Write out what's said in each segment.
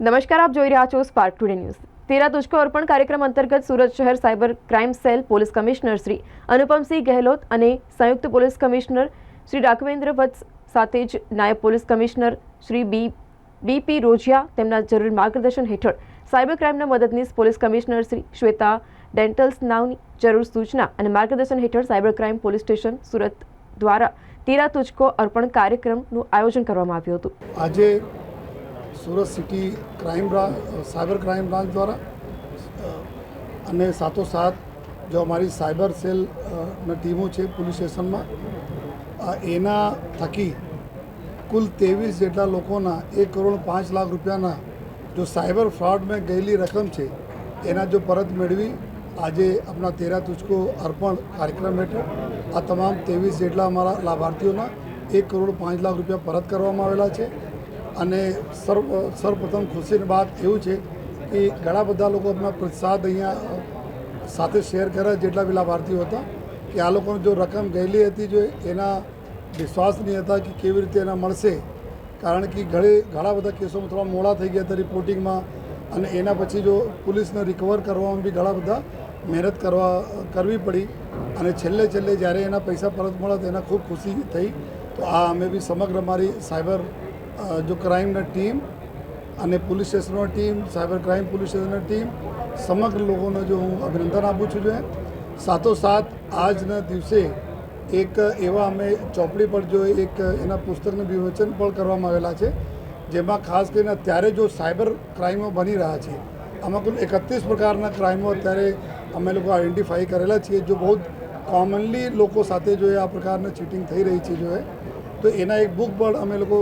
નમસ્કાર, આપ જોઈ રહ્યા છો સ્પાર્ક ટુડે ન્યૂઝ તેરા તુજકો અર્પણ કાર્યક્રમ અંતર્ગત સુરત શહેર cyber crime cell police commissioner Shri Anupamsinh Gehlot અને સંયુક્ત પોલીસ કમિશનર શ્રી રાઘવેન્દ્ર વત્સ સાથે જ નાયબ police commissioner Shri B, BP Rojiya તેમના જરૂર માર્ગદર્શન હેઠળ સાયબર ક્રાઇમના મદદનીશ પોલીસ કમિશનર શ્રી શ્વેતા ડેન્ટલ્સ નાવની જરૂર સૂચના અને માર્ગદર્શન હેઠળ cyber crime police station Surat દ્વારા તેરા તુજકો અર્પણ કાર્યક્રમનું આયોજન કરવામાં આવ્યું હતું. આજે Surat city crime branch cyber crime branch દ્વારા અને સાથોસાથ જો અમારી સાયબર સેલ અ, ના ટીમો છે પોલીસ સ્ટેશનમાં એના થકી કુલ ત્રેવીસ જેટલા લોકોના એક કરોડ પાંચ લાખ રૂપિયાના જો સાયબર ફ્રોડમાં ગયેલી રકમ છે એના જો પરત મેળવી આજે આપણા તેરા તુચકો અર્પણ કાર્યક્રમ હેઠળ આ તમામ ત્રેવીસ જેટલા અમારા લાભાર્થીઓના એક કરોડ પાંચ લાખ રૂપિયા પરત કરવામાં આવેલા છે. અને સર્વ, સર્વપ્રથમ ખુશીની વાત એવું છે કે ઘણા બધા લોકો આપણા પ્રસાદ અહીંયા સાથે શેર કર્યા જેટલા બી લાભાર્થીઓ હતા, કે આ લોકોને જો રકમ ગયેલી હતી, જો એના વિશ્વાસ નહીં હતા કે કેવી રીતે એના મળશે. કારણ કે ઘણે ઘણા બધા કેસોમાં થોડા મોડા થઈ ગયા હતા રિપોર્ટિંગમાં અને એના પછી જો પોલીસને રિકવર કરવામાં બી ઘણા બધા મહેનત કરવા, કરવી પડી. અને છેલ્લે છેલ્લે જ્યારે એના પૈસા પરત મળ્યા તો એના ખૂબ ખુશી થઈ. તો આ અમે બી સમગ્ર અમારી સાયબર જો ક્રાઇમના ટીમ અને પોલીસ સ્ટેશનની ટીમ, સાયબર ક્રાઇમ પોલીસ સ્ટેશનની ટીમ, સમગ્ર લોકોને જો હું અભિનંદન આપું છું જો સાથોસાથ આજના દિવસે એક એવા અમે ચોપડી પર જો એક એના પુસ્તકનું વિવેચન પણ કરવામાં આવેલા છે, જેમાં ખાસ કરીને અત્યારે જો સાયબર ક્રાઇમો બની રહ્યા છે, આમાં કુલ એકત્રીસ પ્રકારના ક્રાઇમો અત્યારે અમે લોકો આઈડેન્ટિફાઈ કરેલા છીએ, જો બહુ કોમનલી લોકો સાથે જો એ આ પ્રકારની ચીટિંગ થઈ રહી છે જો તો એના એક બુક પણ અમે લોકો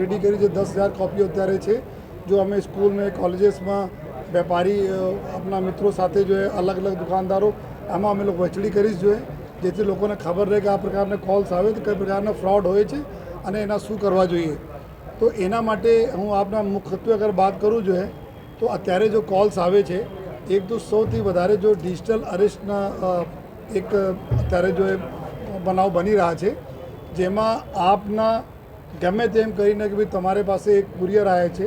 રેડી કરી છે, દસ હજાર કોપીઓ અત્યારે છે. જો અમે સ્કૂલમાં કોલેજીસમાં વેપારી આપણા મિત્રો સાથે જો અલગ અલગ દુકાનદારો, આમાં અમે લોકો વહેંચણી કરીશ જોઈએ જેથી લોકોને ખબર રહે કે આ પ્રકારના કોલ્સ આવે તો કઈ પ્રકારના ફ્રોડ હોય છે અને એના શું કરવા જોઈએ. તો એના માટે હું આપના મુખ્યત્વે અગર વાત કરું જોઈએ તો અત્યારે જો કોલ્સ આવે છે, એક તો સૌથી વધારે જો ડિજિટલ અરેસ્ટના એક અત્યારે જો એ બનાવ બની રહ્યા છે, જેમાં આપના ગમે તેમ કરીને કે ભાઈ તમારી પાસે એક કુરિયર આવે છે,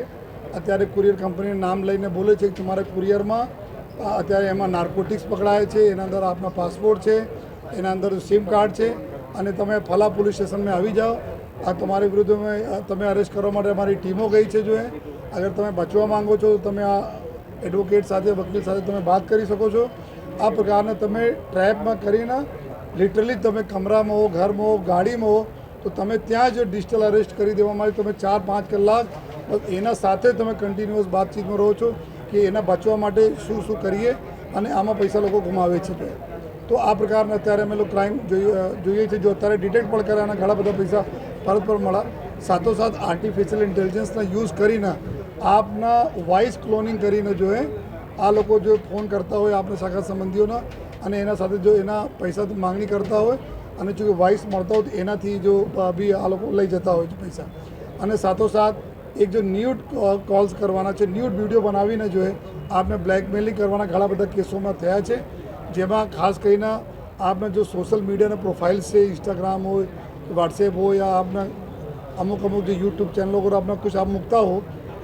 અત્યારે કુરિયર કંપનીનું નામ લઈને બોલે છે કે તમારા કુરિયરમાં અત્યારે એમાં નાર્કોટિક્સ પકડાય છે, એના અંદર આપના પાસપોર્ટ છે, એના અંદર સિમ કાર્ડ છે, અને તમે ફલા પોલીસ સ્ટેશનમાં આવી જાઓ, આ તમારી વિરુદ્ધ તમે અરેસ્ટ કરવા માટે અમારી ટીમો ગઈ છે જો અગર તમે બચવા માંગો છો તો તમે આ એડવોકેટ સાથે, વકીલ સાથે તમે વાત કરી શકો છો. આ પ્રકારના તમે ટ્રેપમાં કરીને લિટરલી તમે કમરામાં હો ઘરમાં હો ગાડીમાં હો તો તમે ત્યાં જ ડિજિટલ અરેસ્ટ કરી દેવામાં આવ્યું તમે ચાર, પાંચ કલાક એના સાથે તમે કન્ટિન્યુઅસ બાતચીતમાં રહો છો કે એના બચવા માટે શું શું કરીએ અને આમાં પૈસા લોકો ગુમાવે છે તે. આ પ્રકારના અત્યારે અમે લોકો ક્રાઇમ જોઈએ છીએ જો અત્યારે ડિટેક્ટ પણ કર્યા અને ઘણા બધા પૈસા પરત પર મળ્યા. સાથોસાથ આર્ટિફિશિયલ ઇન્ટેલિજન્સના યુઝ કરીને આપના વોઇસ ક્લોનિંગ કરીને જો એ આ લોકો જો ફોન કરતા હોય આપણે સગા સંબંધીઓના અને એના સાથે જો એના પૈસાથી માંગણી કરતા હોય અને જો વાઇસ મળતા હોય તો એનાથી જો બી આ લોકો લઈ જતા હોય છે પૈસા. અને સાથોસાથ એક જો ન્યૂડ કોલ્સ કરવાના છે, ન્યૂડ વીડિયો બનાવીને જો આપને બ્લેકમેલિંગ કરવાના ઘણા બધા કેસોમાં થયા છે. જેમાં ખાસ કરીને આપને જો સોશિયલ મીડિયાના પ્રોફાઇલ્સ છે, ઇન્સ્ટાગ્રામ હોય, વોટ્સએપ હોય યા આપના અમુક અમુક જે યુટ્યુબ ચેનલો પર આપને કુછ આપ મૂકતા હો,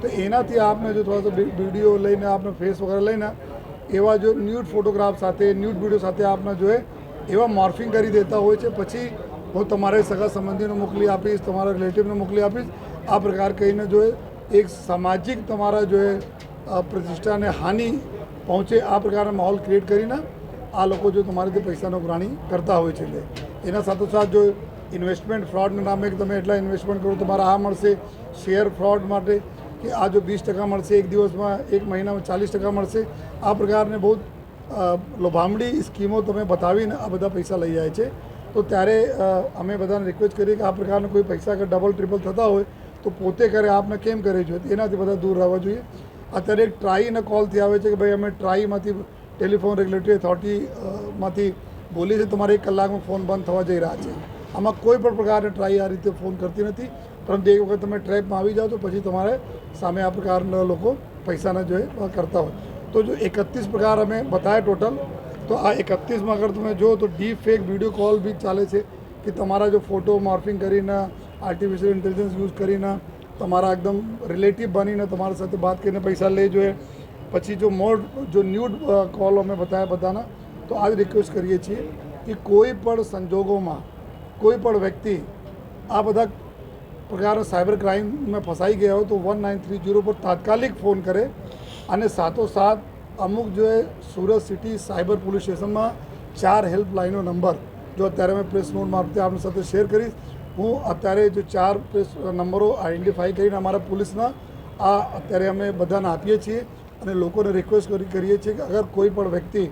તો એનાથી આપને જો થોડા વીડિયો લઈને આપને ફેસ વગેરે લઈને એવા જો ન્યૂડ ફોટોગ્રાફ સાથે, ન્યૂડ વીડિયો સાથે આપને જોઈએ એવા મોર્ફિંગ કરી દેતા હોય છે. પછી હું તમારે સગા સંબંધીને મોકલી આપીશ, તમારા રિલેટિવને મોકલી આપીશ. આ પ્રકાર કહીને જોઈએ એક સામાજિક તમારા જો પ્રતિષ્ઠાને હાનિ પહોંચે, આ પ્રકારના માહોલ ક્રિએટ કરીને આ લોકો જો તમારી પૈસાનો પ્રાણી કરતા હોય છે. એના સાથોસાથ જો ઇન્વેસ્ટમેન્ટ ફ્રોડના નામે તમે એટલા ઇન્વેસ્ટમેન્ટ કરો, તમારે આ મળશે શેર ફ્રોડ માટે કે આ જો વીસ ટકા મળશે, એક દિવસમાં, એક મહિનામાં ચાલીસ ટકા મળશે. આ પ્રકારને બહુ અ, લોભામણી સ્કીમો તમે બતાવીને આ બધા પૈસા લઈ જાય છે. તો ત્યારે અમે બધાને રિક્વેસ્ટ કરીએ કે આ પ્રકારના કોઈ પૈસા અગર ડબલ ટ્રિપલ થતા હોય તો પોતે કરે આપને કેમ કરે છે? એનાથી બધા દૂર રહેવા જોઈએ. અત્યારે એક ટ્રાઈના કોલથી આવે છે કે ભાઈ અમે ટ્રાઈમાંથી ટેલિફોન રેગ્યુલેટરી અથોરિટી બોલી છીએ તમારે એક કલાકમાં ફોન બંધ થવા જઈ રહ્યા છે. આમાં કોઈ પણ પ્રકારની ટ્રાઈ આ રીતે ફોન કરતી નથી. પરંતુ એક વખત તમે ટ્રેપમાં આવી જાઓ તો પછી તમારે સામે આ પ્રકારના લોકો પૈસાના જોઈએ કરતા હોય. તો જો એકત્રીસ પ્રકાર અમે બતાવ્યા ટોટલ તો આ એકત્રીસમાં અગર તમે જુઓ તો ડીપ ફેક વીડિયો કોલ બી ચાલે છે કે તમારા જો ફોટો મોર્ફિંગ કરીને આર્ટિફિશિયલ ઇન્ટેલિજન્સ યુઝ કરીને તમારા એકદમ રિલેટિવ બનીને તમારી સાથે વાત કરીને પૈસા લે જોઈએ પછી જો મોડ જો ન્યૂડ કોલ અમે બતાવ્યા બધાના તો આ જ રિક્વેસ્ટ કરીએ છીએ કે કોઈ પણ સંજોગોમાં કોઈ પણ વ્યક્તિ આ બધા પ્રકારના સાયબર ક્રાઇમમાં ફસાઈ ગયા હોય તો વન નાઇન થ્રી જીરો પર તાત્કાલિક ફોન કરે અને સાથોસાથ અમુક જો સુરત સિટી સાયબર પોલીસ સ્ટેશનમાં ચાર હેલ્પલાઇનનો નંબર, જો અત્યારે મેં પ્રેસ નોટ મારફતે આપની સાથે શેર કરીશ, હું અત્યારે જો ચાર પ્રેસ નંબરો આઈડેન્ટિફાઈ કરીને અમારા પોલીસના, આ અત્યારે અમે બધાને આપીએ છીએ અને લોકોને રિક્વેસ્ટ કરી, કરીએ છીએ કે અગર કોઈ પણ વ્યક્તિ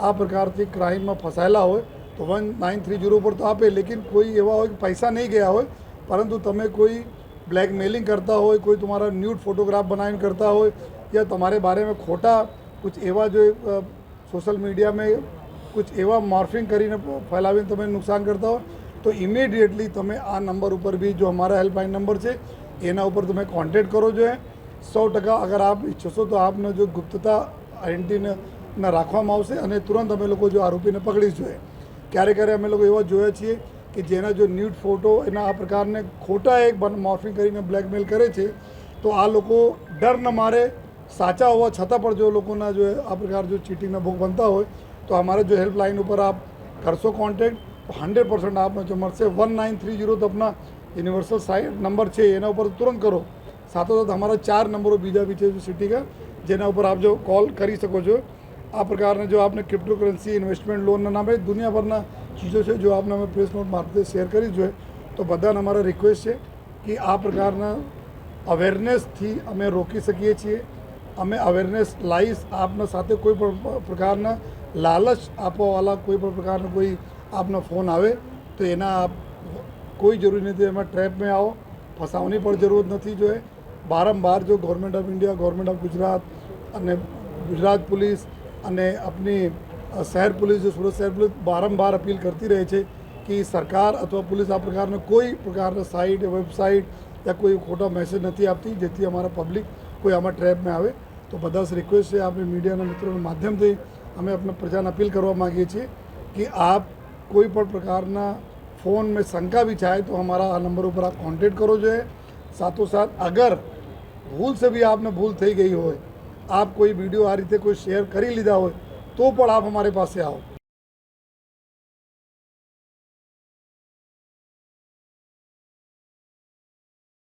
આ પ્રકારથી ક્રાઇમમાં ફસાયેલા હોય, તો વન નાઇન થ્રી જીરો પર તો આપે, લેકિન કોઈ એવા હોય કે પૈસા નહીં ગયા હોય, પરંતુ તમે કોઈ બ્લેકમેલિંગ કરતા હોય, કોઈ તમારા ન્યૂડ ફોટોગ્રાફ બનાવીને કરતા હોય या तुम्हारे बारे में खोटा कुछ एवा जो सोशल मीडिया में कुछ એવા મોર્ફિંગ કરીને ફેલાવીને તમે નુકસાન કરતા હો તો ઇમિડિયેટલી તમે આ નંબર ઉપર બી જો અમારા હેલ્પલાઇન નંબર છે એના ઉપર તમે કોન્ટેક્ટ કરો જોઈએ સો ટકા અગર આપ ઈચ્છો તો આપને જો ગુપ્તતા આઈડેન્ટિટીને રાખવામાં આવશે અને તુરંત અમે લોકો જો આરોપીને પકડી જોઈએ ક્યારે ક્યારે અમે લોકો એવા જોયા છીએ કે જેના જો ન્યૂડ ફોટો એના આ પ્રકારને ખોટા એક મોર્ફિંગ કરીને બ્લેકમેલ કરે છે તો આ લોકો ડર ન મારે સાચા હોવા છતાં પણ જો લોકોના જો આ પ્રકાર જો ચીટિંગના ભોગ બનતા હોય, તો અમારે જો હેલ્પલાઇન ઉપર આપ કરશો કોન્ટેક્ટ તો હંડ્રેડ પર્સન્ટ આપને જો મળશે. વન નાઇન થ્રી જીરો તપના યુનિવર્સલ સાઇટ નંબર છે, એના ઉપર તુરંત કરો. સાથો સાથોસાથ અમારા ચાર નંબરો બીજા બી છે સિટી સિટીકા જેના ઉપર આપ જો કોલ કરી શકો છો. આ પ્રકારના જો આપને ક્રિપ્ટોકરન્સી ઇન્વેસ્ટમેન્ટ લોનના નામે દુનિયાભરના ચીજો છે, જો આપને અમે પ્રેસ નોટ મારફતે શેર કરી જોઈએ તો બધાને અમારા રિક્વેસ્ટ છે કે આ પ્રકારના અવેરનેસથી અમે રોકી શકીએ છીએ. અમે અવેરનેસ લાવીશ આપના સાથે કોઈ પણ પ્રકારના લાલચ આપવાવાળા કોઈ પણ પ્રકારનો કોઈ આપનો ફોન આવે, તો એના કોઈ જરૂરી નથી, એમાં ટ્રેપમાં આવો, ફસાવાની પણ જરૂર નથી જોઈએ. બારંબાર જો government of India government of Gujarat અને ગુજરાત પોલીસ અને આપની શહેર પોલીસ જો સુરત શહેર પોલીસ બારંબાર અપીલ કરતી રહે છે કે સરકાર અથવા પોલીસ આ પ્રકારના કોઈ પ્રકારના સાઇટ વેબસાઇટ ત્યાં કોઈ ખોટા મેસેજ નથી આપતી, જેથી અમારા પબ્લિક કોઈ આમાં ટ્રેપમાં આવે, તો બધા જ રિક્વેસ્ટ છે આપણે મીડિયાના મિત્રોના માધ્યમથી અમે આપણે પ્રજાને અપીલ કરવા માગીએ છીએ કે આપ કોઈ પણ પ્રકારના ફોન મેં શંકા બી ચાહે તો અમારા આ નંબર ઉપર આપ કોન્ટેક્ટ કરવો જોઈએ સાથોસાથ અગર ભૂલ સે બી આપને ભૂલ થઈ ગઈ હોય, આપ કોઈ વીડિયો આ રીતે કોઈ શેર કરી લીધા હોય, તો પણ આપ અમારી પાસે આવો.